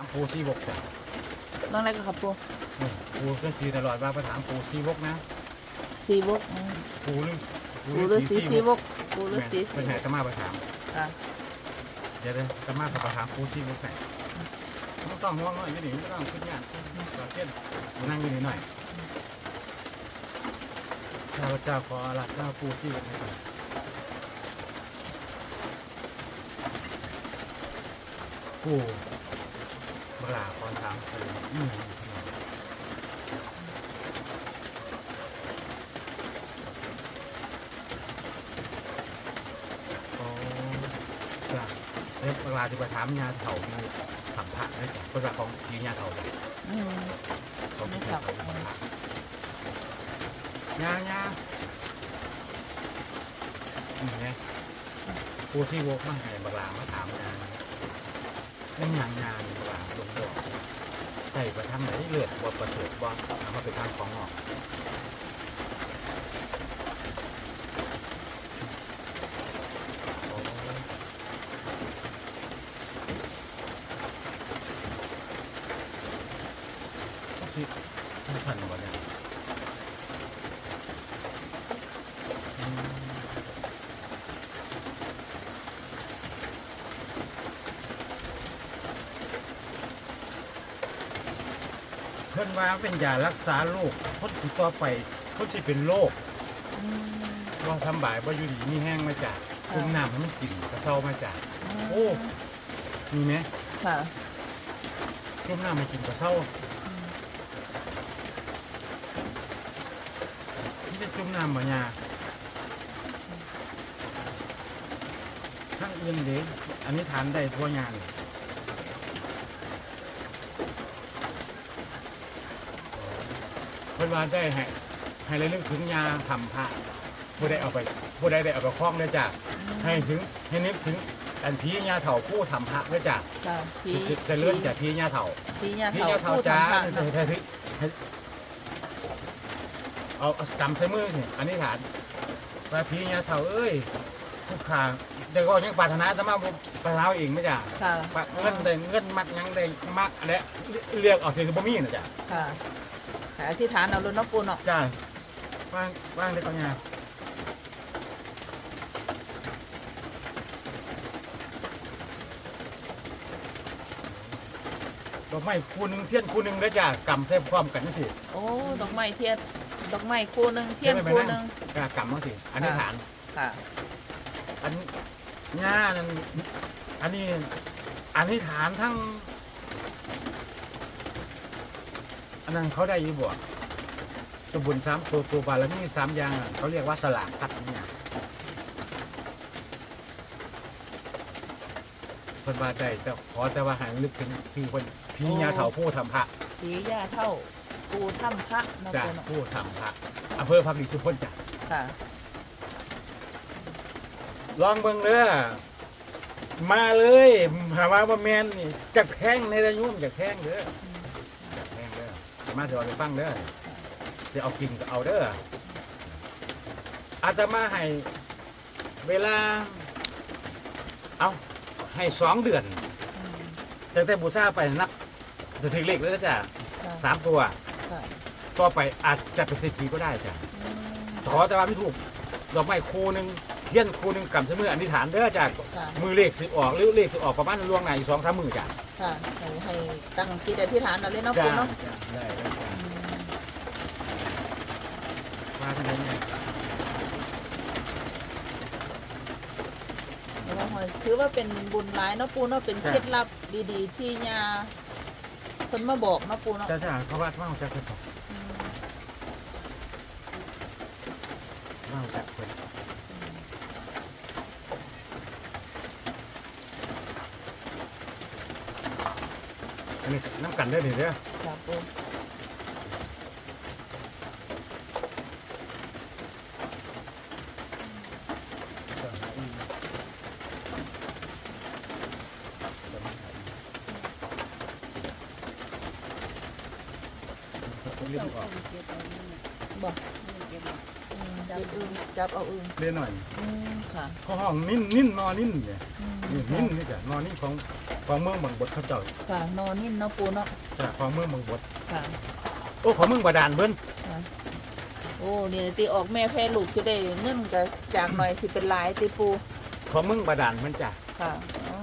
ถามปูซีบกจ้ะน้องอะไรก็ครับปูนี่ปูก็ซีตลอดว่าไปถามปูซีบกนะซีบกอืมปูหรือปูฤาษีซีบกปูฤาษีเป็นไงตมาไปถามค่ะเดี๋ยวเลยตมากับไปถามปูซีบกไหนต้องต้องห่วงหน่อยไม่หนีไม่ต้องขึ้นงานต่อเช่นนั่งอยู่นี่หน่อยข้าพเจ้าขออารัธนาปูซีบกให้ก่อนปูเว ลาคอนถามคืออืมอ๋อจ้ะเรียกเวลาที่ไปถามยาเถาที่สัมผัสได้จ้ะเป็นแบบของยียาเถาจ้ะอืมของที่ยาเถาสัมผัสยายาอืมไงผู้ที่วกมาให้บักหลามาถามยาเรื่องยางยานี่บัก หลาลงบอกใส่ไปทางไหนเลือดบวประเสริฐบ่เอามาไปทางของออกสิท่านทันวะเนี่ย พิ่นว่าเป็นยารักษาโรคคนที่ต่อไปคนสิเป็นโรคอืมว่าทำบ่ายว่าอยู่ดีมีแห้งมาจากคุมน้ำให้มันกินกระเซามาจาก โอ้มีไหมค่ะ คุมน้ำให้กินกระเซาอืมที่จะจุ่มน้ำบ่ยาทั้งอื่นเด็กอันนี้ทานได้ทั่วยานเพิ่นว่าได้ให้ให้ระลึกถึงยาทำพระผู้ใดเอาไปผู้ใดได้เอาไปคล้องเลยจ้ะให้ถึงให้นึกถึงอันพียาเถ่าผู้ทำพระเลยจ้ะค่ะผีจะจะเลื่อนจากพียาเถ่าผีญาพีเฒ่ายาเถ่าผู้จ้าทำพระให้เนาะให้ให้ให้เอาเอากำใส่มือสิอันนี้ฐานว่าพียาเถ่าเอ้ยผู้ขาเดี๋ยวก็ยังปรารถนาจะมาปรารถนาเอาเองไหมจ้ะค่ะว่าเงินได้เงินมักยังได้มักอะไรเรียกออกเสียงบ่มีนะจ้ะค่ะ ค่ะอธิษฐานเอาเลยเนาะปูเนาะจ้าว่างว่างได้ปัญญาดอกไม้คู่หนึ่งเทียนคู่หนึ่งแล้วจ้ะกำใส่พร้อมกันนี่สิโอ้ดอกไม้เทียนดอกไม้คู่หนึ่งเทียนคู่หนึ่งกะกำมาสิอันนี้ฐาน ค่ะ อันหญ้านั่นอันนี้อันนี้ฐานทั้ง อันนั้นเขาได้อยี่บ่สมบุญสามตัวตัวบาลมีสามอย่างอะเขาเรียกว่าสลากพัดเนี่ยคนบาใจแต่ขอแต่ว่าใหายลึกถึงคือคนพี่ญาเถาผู้ทำพระผีญาเท่าปูถ้ำพระเนาะจ้ะปูเนาะผู้ทำพระอำเภอพักดีสุพนจ้ะค่ะลองเบิ่งเด้อมาเลยหาว่าบ่แมนนี่จากแพงในระยุ่มจากแพงเด้อจากแพงเด้อ มาเดี๋ยวเอาไปฟังเด้อเดี๋ยวเอากินก็เอาเด้ออาตมาให้เวลา เอาให้สองเดือนอืมตั้งแต่บูชาไปนับจะถึงเลขแล้วจ้ะค่ะสามตัวค่ะต่อไปอาจจะเป็นเศรษฐีก็ได้จ้ะอืมขอแต่ว่าไม่ถูกดอกไม้คู่หนึ่ง เทียนคู่หนึ่งกำใช้มืออธิษฐานเด้อจ้ะค่ะมือเลขสิออกหรือเลขสิออกประมาณล่วงหน้าอีกสองสามมือจ้ะค่ะให้ให้ตั้งจิตอธิษฐานเอาเลยเนาะจ้าปูเนาะจ้าได้ได้จ้าอืมว่าทำไมเนี่ยแต่ว่าถือว่าเป็นบุญหลายเนาะปูเนาะเป็นเคล็ดลับดี ๆ ที่ญาคนมาบอกเนาะปูเนาะจ้าจ้าเขาว่าว่าจะเป็นอืมว่าจะเป็นอั นนี้น้ำกันได้อดิเด้อค่ะปูเรียนออกบอกอืมจับอึงจับเอาอึงเรียนหน่อยอืมค่ะเขาห้องนิ่นนิ่นนอนนิ่นเนี่ยอืมนี่นิ่นนี่จ้ะนอนนี่ของ ของเมืองบางบดเขาเจ้าค่ะนอนนิ่นเนาะปูเนาะจ้ะของเมืองบางบดค่ะโอ้ของเมืองบาดาลเบิ้นค่ะโอ้เนี่ยตีออกแม่แพ้ลูกจะได้เงินกับจากหน่อยสิเป็นหลายตีปูของเมืองบาดาลมันจ้ะค่ะอ๋อ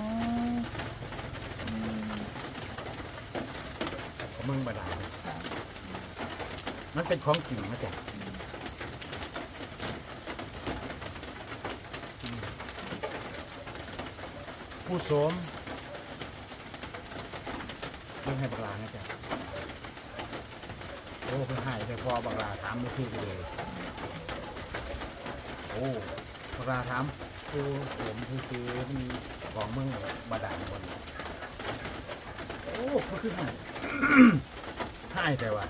อืมของเมืองบาดาลค่ะมันเป็นของจริงนะจ้ะผู้โสม เรื่อให้บักลานะจ๊ะโอ้เพิ่นให้แต่พอบักลาถามไม่ซื้อเลย โอ้บักลาถามผู้โสมผู้ซื้อมันของเมืองบาดาลบนโอ้เขาคือให้ ให้แต่ว่า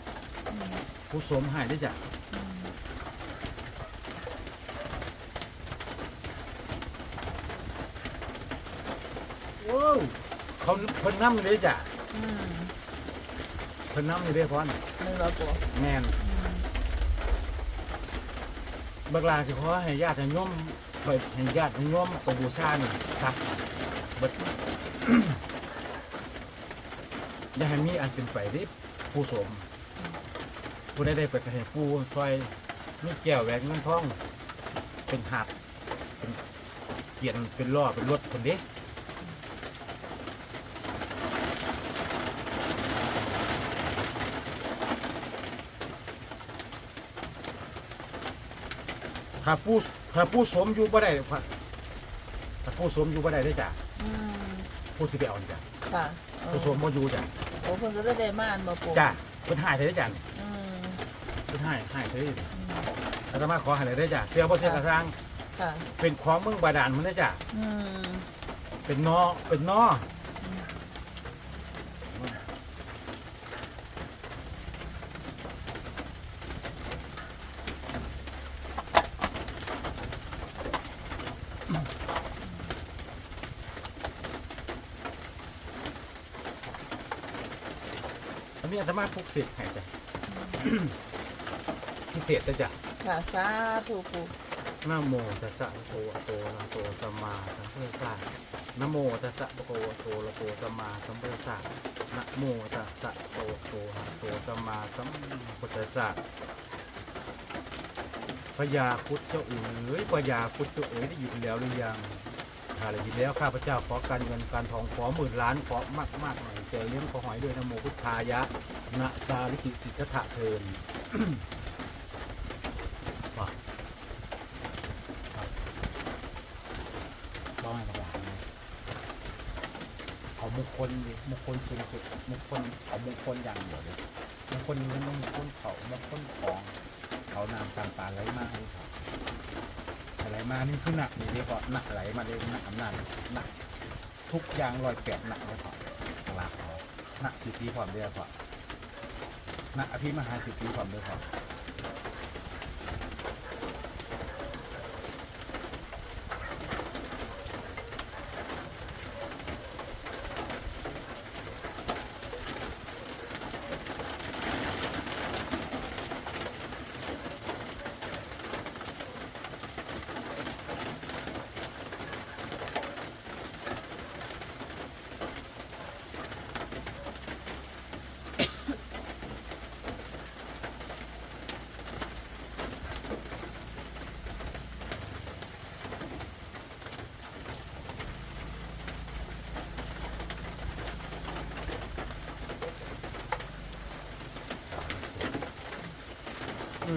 ผู้สมให้ได้จ้ะอืมโอ้เขาเพิ่นน้ำเลยจ้ะ อืมเพิ่นน้ำเลยพอนนี่เหรอปูแม่นอืมบักลาสิขอให้ญาติโยมไปให้ญาติโยมไปบูชานี่ซักเบิด อย่าให้มีอันเป็นไปเดิผู้สม ผู้ใดได้ไปก็ให้ผู้ซอยมีแก้วแหวนเงินทอง เป็นหักเป็นเกียนเป็นล้อเป็นรถคนเด้ ถ้าผู้ถ้าผู้สมอยู่บ่ได้ครับถ้าผู้สมอยู่บ่ได้ได้อจ้ะอืมผู้สิไปเอาจ้ะค่ะผู้สมบ่อยู่จ้ะโอ้เพิ่นก็ได้ได้มาอันบ่ปูจ้ะเพิ่นหายเถอะจ้ะอืมเพิ่นหายหายเถอะอืมอาตมาขอให้เลยได้อจ้ะเสียบ่เสียกระซังค่ะเป็นของเมืองบาดาลมันได้อจ้ะ อืมเป็นนอเป็นนอ นนี้อาตมาพกเศษให้จ้ะ พิเศษนะจ้ะค่ะสาธุปูนะโมตัสสะภะคะวะโตอะระหะโตสัมมาสัมพุทธัสสะนะโมตัสสะภะคะวะโตอะระหะโตสัมมาสัมพุทธัสสะนะโมตัสสะภะคะวะโตอะระหะโตสัมมาสัมพุทธัสสะพญาครุดเจ้าเอ๋ยพญาครุดเจ้าเอ๋ยได้ยินแล้วหรือยัง ถ้าได้ยินแล้วข้าพเจ้าขอการเงินการทองขอหมื่นล้านขอมากมากหน่อยใจเลี้ยงขอหอยด้วยนะโมพุทธายะนะสาลิกิสิทธะเทินว่าต้องให้ระวังนะเอามงคลดิมงคลสูงสุดมงคลเอามงคลอย่างเดียวเลยมงคลนี้มันต้องมงคลเขามงคลของเขานามสั่งปาไหลมาให้เขาไหล มานี่คือหนักนี่เรียกว่าหนักไหลมาเลยหนักอำนาจหนักทุกอย่างลอยแปดหนักเลยเขาหลักหนักสิทธิความเรียกว่าหนักอภิมหาสิทธิความเรียกว่าอึ้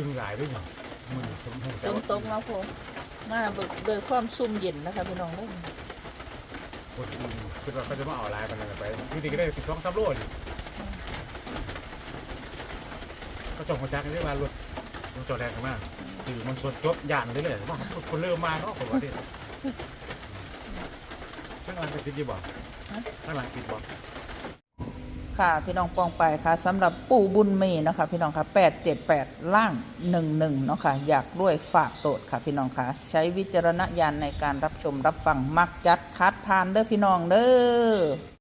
งหลายด้วยเนาะมือสมพงษ์ฝนตกมาพอมาโดยความซุ่มเย็นนะคะพี่น้องเด้อคนอื่นคือเราก็จะมาเอาลายกันอะไรไปที่ดีก็ได้สิบสองสามโลดิก็จงหัวจักกันได้มารถรถจอดแรงกันมากสื่อมันสดจบย่านได้เลยว่าคนเริ่มมาเนาะผมว่าดิข้างหลังจะติดดีบ่ข้างหลังติดบ่ ค่ะ พี่น้องปองไปค่ะสำหรับปู่บุญมีเนาะคะพี่น้องค่ะ878 ล่าง 11เนาะค่ะอยากด้วยฝากโตดค่ะพี่น้องค่ะ ใช้วิจารณญาณในการรับชมรับฟังมักจัดคัดพานเด้อพี่น้องเด้อ